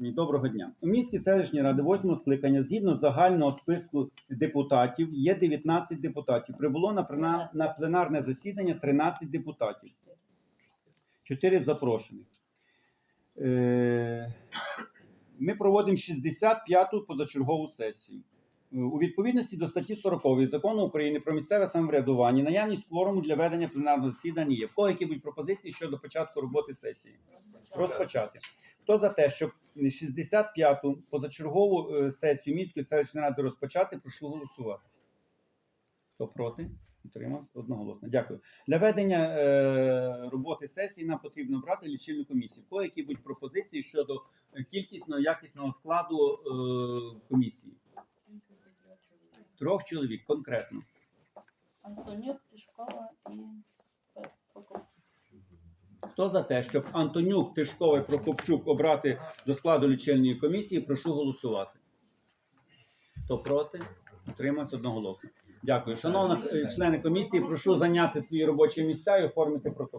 Доброго дня. У Мінській селищній ради 8 скликання згідно загального списку депутатів є 19 депутатів. Прибуло на, на пленарне засідання 13 депутатів. 4 запрошених. Е, Ми проводимо 65-ту позачергову сесію. Е, У відповідності до статті 40 закону України про місцеве самоврядування наявність кворуму для ведення пленарного засідання є. В кого які будуть пропозиції щодо початку роботи сесії? Розпочати. Хто за те, щоб 65-ту позачергову е, сесію Мінської селищної ради розпочати, прошу голосувати. Хто проти? Утримався одноголосно. Дякую. Для ведення е, роботи сесії нам потрібно брати лічильну комісію. По які будуть пропозиції щодо е, кількісного якісного складу е, комісії? Трьох чоловік конкретно. Антонюк, Тишкова і Прокопчук. Хто за те, щоб Антонюк, Тишков і Прокопчук обрати до складу лічильної комісії, прошу голосувати. Хто проти? Утримався одноголосно. Дякую. Шановні е, члени комісії, прошу зайняти свої робочі місця і оформити протокол.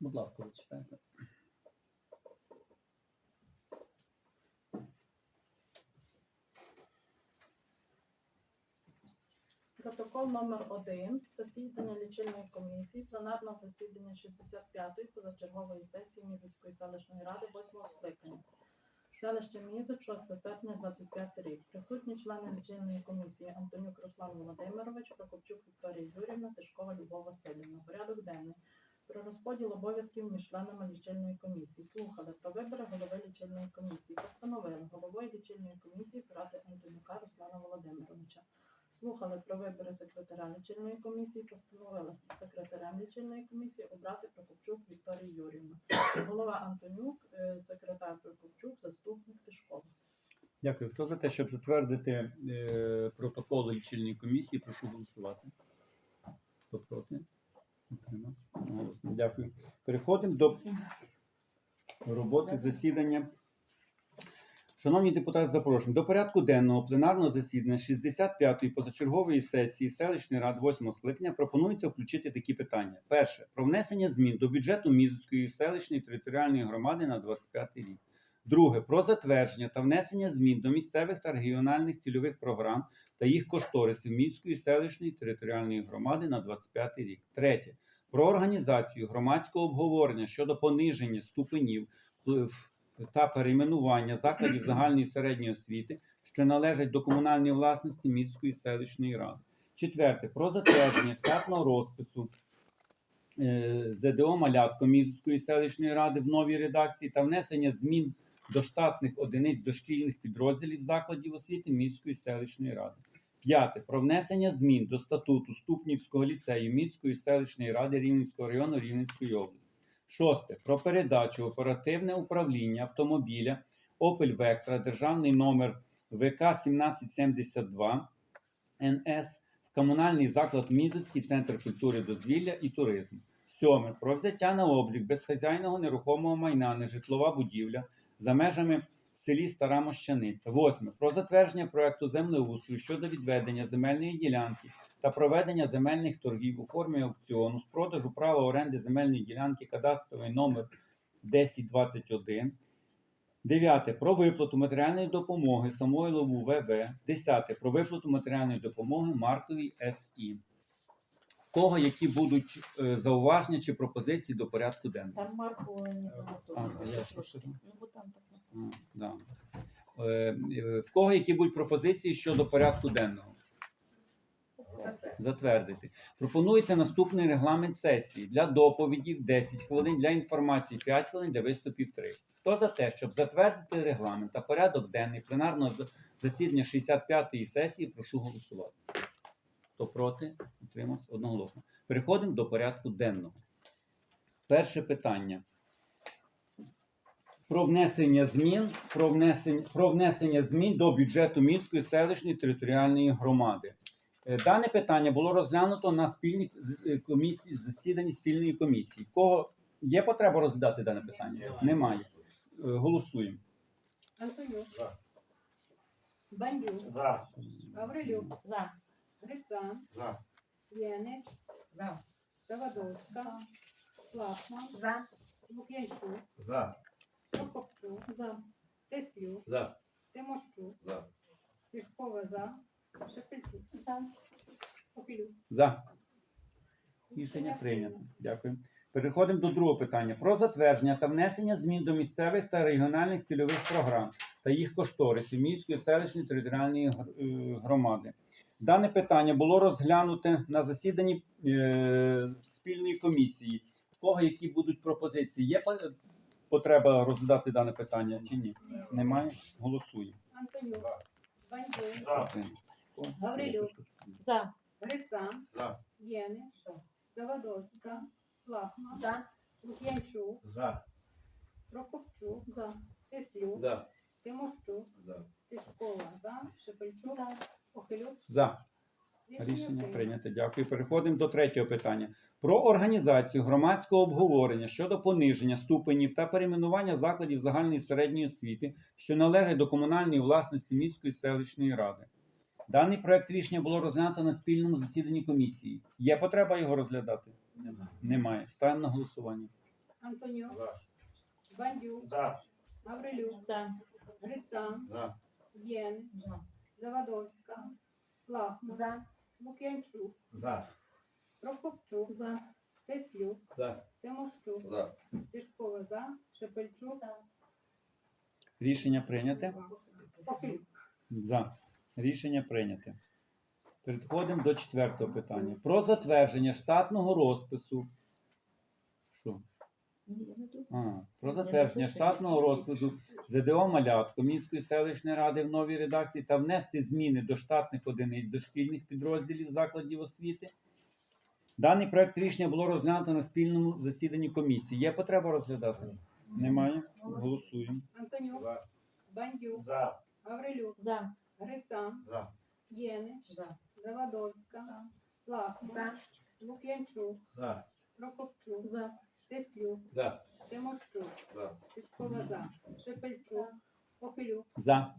Будь ласка, зачитайте. Протокол номер 1 засідання лічильної комісії пленарного засідання 65-ї позачергової сесії Мізоцької селищної ради 8 скликання. Селище Мізоч, 6 серпня 25 рік. Присутні члени лічильної комісії Антонюк Руслан Володимирович, Прокопчук Вікторія Юрівна, Тишкова Любов Васильівна. Порядок денний. Про розподіл обов'язків між членами лічильної комісії. Слухали про вибори голови лічильної комісії. Постановили головою лічильної комісії брати Антонюка Руслана Володимировича. Слухали про вибори секретаря лічильної комісії, постановили секретарем лічильної комісії обрати Прокопчук Вікторію Юрівну. Голова Антонюк, е, секретар Прокопчук, заступник Тишкова. Дякую. Хто за те, щоб затвердити е, протокол лічильної комісії, прошу голосувати. Хто проти? Утримався. Одноголосно. Дякую. Переходимо до роботи засідання. Шановні депутати, запрошую. До порядку денного пленарного засідання 65-ї позачергової сесії селищної ради 8 скликання пропонується включити такі питання. Перше про внесення змін до бюджету Мізоцької селищної територіальної громади на 25 рік. Друге про затвердження та внесення змін до місцевих та регіональних цільових програм та їх кошторисів Міської селищної територіальної громади на 25 рік. Третє про організацію громадського обговорення щодо пониження ступенів та перейменування закладів загальної середньої освіти, що належать до комунальної власності Міської селищної ради. Четверте про затвердження штатного розпису е, ЗДО Малятко Міської селищної ради в новій редакції та внесення змін до штатних одиниць дошкільних підрозділів закладів освіти Міської селищної ради. П'яте. Про внесення змін до статуту Ступнівського ліцею Міської селищної ради Рівненського району Рівненської області. Шосте. Про передачу оперативне управління автомобіля Opel Vectra, державний номер ВК 1772 НС в комунальний заклад Мізоцький центр культури, дозвілля і туризму. Сьоме. Про взяття на облік безхазяйного нерухомого майна нежитлова будівля за межами в селі Стара Мощаниця. Восьме. Про затвердження проекту землеустрою щодо відведення земельної ділянки та проведення земельних торгів у формі аукціону з продажу права оренди земельної ділянки кадастровий номер 1021. Дев'яте. Про виплату матеріальної допомоги Самойлову ВВ. Десяте. Про виплату матеріальної допомоги Марковій СІ. В кого які будуть е, зауваження чи пропозиції до порядку денного? Там Марку не А, що ж? Ну, бо там так. Да. Е, е, В кого які будуть пропозиції щодо порядку денного? Затвердити. Пропонується наступний регламент сесії для доповідів 10 хвилин, для інформації 5 хвилин, для виступів 3. Хто за те, щоб затвердити регламент та порядок денний пленарного засідання 65-ї сесії, прошу голосувати. Хто проти? Утримався одноголосно. Переходимо до порядку денного. Перше питання. Про внесення змін, про внесення, про внесення змін до бюджету міської селищної територіальної громади. Е, Дане питання було розглянуто на спільній комісії засіданні спільної комісії. Кого є потреба розглядати дане питання? Немає. Е, Голосуємо. Антонюк. За. Бандюк. За. Гаврилюк. За. Грицан. За. Янич. За. Заводовська. Лапман. За. Лук'янчук. За. Прокопчук. За. Теслюк. За. Тимощук. За. Пішкова за. Шепельчук. За. Попілюк. За. Рішення прийнято. Дякую. Переходимо до другого питання про затвердження та внесення змін до місцевих та регіональних цільових програм та їх кошторисів міської селищної територіальної е, громади. Дане питання було розглянуте на засіданні е, спільної комісії. В кого які будуть пропозиції? Є по- потреба розглядати дане питання чи ні? Немає? Голосуємо. Антонюк. Гаврилюк. За. Грицан. За. Янич. Заводовська. Лапман. За. Лук'янчук. За. Прокопчук. За. Теслюк. За. Тимощук. За. Тишкова за. Шепельчук. За. Похилюк. За. Рішення прийнято. Дякую. Переходимо до третього питання. Про організацію громадського обговорення щодо пониження ступенів та перейменування закладів загальної середньої освіти, що належать до комунальної власності міської селищної ради. Даний проект рішення було розглянуто на спільному засіданні комісії. Є потреба його розглядати? Нема. Немає. Ставимо на голосування. Антонюк. За. Бандюк. За. Гаврилюк. За. Грицан. За. Єнич. За. Заводовська. Лахман. За. Лук'янчук. За. Прокопчук. За. Теслюк. За. Тимощук. За. Тишкова за. Шепельчук. Рішення прийняте. Похилюк. За. Рішення прийняте. Переходимо до четвертого питання. Про затвердження штатного розпису. Що? А, про затвердження штатного розпису ЗДО Малятко Міської селищної ради в новій редакції та внести зміни до штатних одиниць дошкільних підрозділів закладів освіти. Даний проект рішення було розглянуто на спільному засіданні комісії. Є потреба розглядати? Немає? Голосуємо. Антонюк. За. Бандюк. За. Гаврилюк. За. Грицан. За. Єнич. За. Заводовська. Лахман. Лук'янчук. За. Прокопчук. За. Теслюк. За. Тимощук. За. Тишкова за. Шепельчук. Похилюк. За.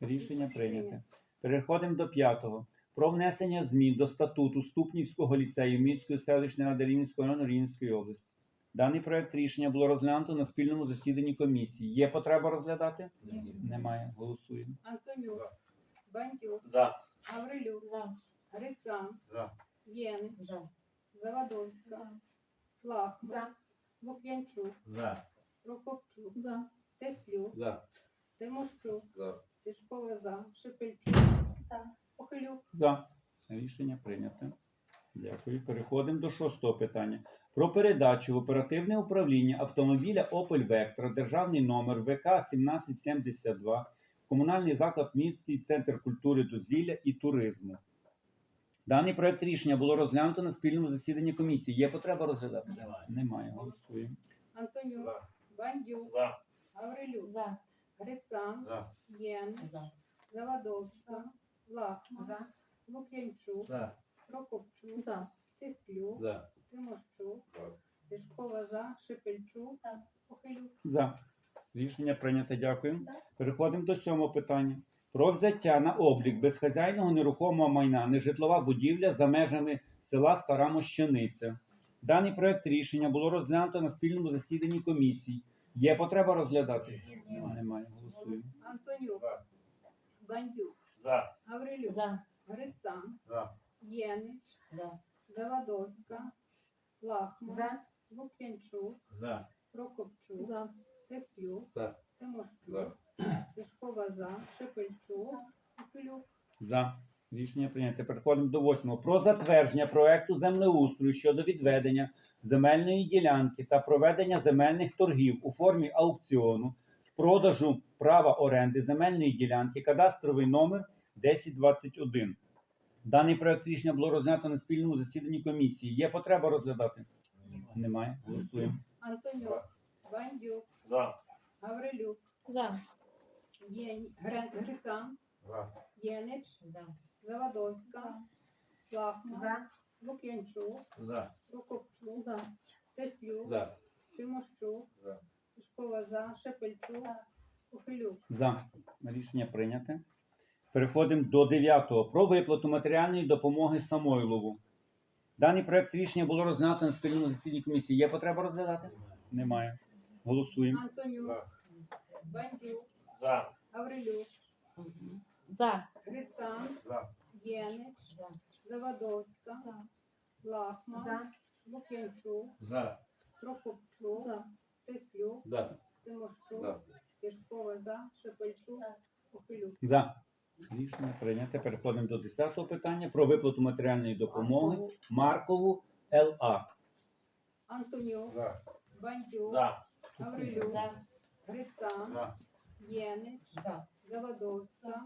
Рішення прийняте. Переходимо до п'ятого. Про внесення змін до статуту Ступнівського ліцею Міської селищної ради Рівненського району Рівненської області. Даний проект рішення було розглянуто на спільному засіданні комісії. Є потреба розглядати? Немає. Голосуємо. Антонюк. За. Бандюк. За. Гаврилюк. За. Грицан. За. Єнич. За. Заводовська. Лахман. За. Лук'янчук. За. Прокопчук. За. Теслюк. За. Тимощук. За. Тишкова за. Шепельчук. За. Похилюк. За. Рішення прийнято. Дякую. Переходимо до шостого питання. Про передачу в оперативне управління автомобіля Opel Vectra, державний номер ВК 1772 комунальний заклад міський центр культури, дозвілля і туризму. Даний проект рішення було розглянуто на спільному засіданні комісії. Є потреба розглядати? Немає. Немає. Голосуємо. Антонюк, За. Бандюк, За. Гаврилюк, За. Грицан, За. Єнич, За. Завадовська, Лахма, За. Лук'янчук, За. Прокопчук, За. Теслюк, За. Тимощук, Тишкова за, Шепельчук, За. Похилюк. За. Рішення прийнято. Дякую. Переходимо до сьомого питання. Про взяття на облік безхазяйного нерухомого майна нежитлова будівля за межами села Стара Мощаниця. Даний проект рішення було розглянуто на спільному засіданні комісії. Є потреба розглядати? Немає. Немає. Голосуємо. Антонюк, За. Бандюк, За. Гаврилюк, За. Грицан, За. Єнич, За. Завадовська, Лахма, За. Лук'янчук, За. Прокопчук, За. Теслюк, За. Тимощук, Тишкова за, Шепельчук. За. Рішення прийнято. Переходимо до восьмого. Про затвердження проекту землеустрою щодо відведення земельної ділянки та проведення земельних торгів у формі аукціону з продажу права оренди земельної ділянки, кадастровий номер 1021. Даний проект рішення було розглянуто на спільному засіданні комісії. Є потреба розглядати? Немає. Голосуємо. Антонюк, Бандюк, За. Гаврилюк, За. Грицан, Єнич, За. Завадовська, Лахма, Лук'янчук, За. Прокопчук, За. Теслюк, За. Тимощук, За. Тишкова за, Шепельчук, Похилюк. За. Рішення прийняте. Переходимо до дев'ятого. Про виплату матеріальної допомоги Самойлову. Даний проект рішення було розглянуто на спільному засіданні комісії. Є потреба розглядати? Немає. Голосуємо. Антонюк, Бандюк, За. Гаврилюк, За. Грицан, За. Єнич, За. Завадовська, За. Лахма, За. Лук'янчук, За. Прокопчук, За. Теслюк, За. Тимощук, За. Тишкова за, Шепельчук, Похилюк. За. Рішення прийняте. Переходимо до десятого питання. Про виплату матеріальної допомоги Маркову ЛА. Антонюк, За. Бандюк, За. Гаврилюк, За. Грицан, За. Єнич, За. Завадовська,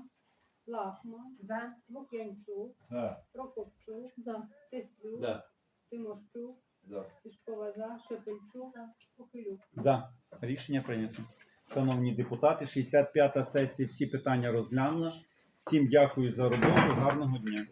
Лахма, За. Лук'янчук, За. Прокопчук, За. Теслюк, За. Тимощук, За. Тишкова за, Шепельчук, Похилюк. За. Рішення прийнято. Шановні депутати, 65-та сесія всі питання розглянула. Всім дякую за роботу. Гарного дня.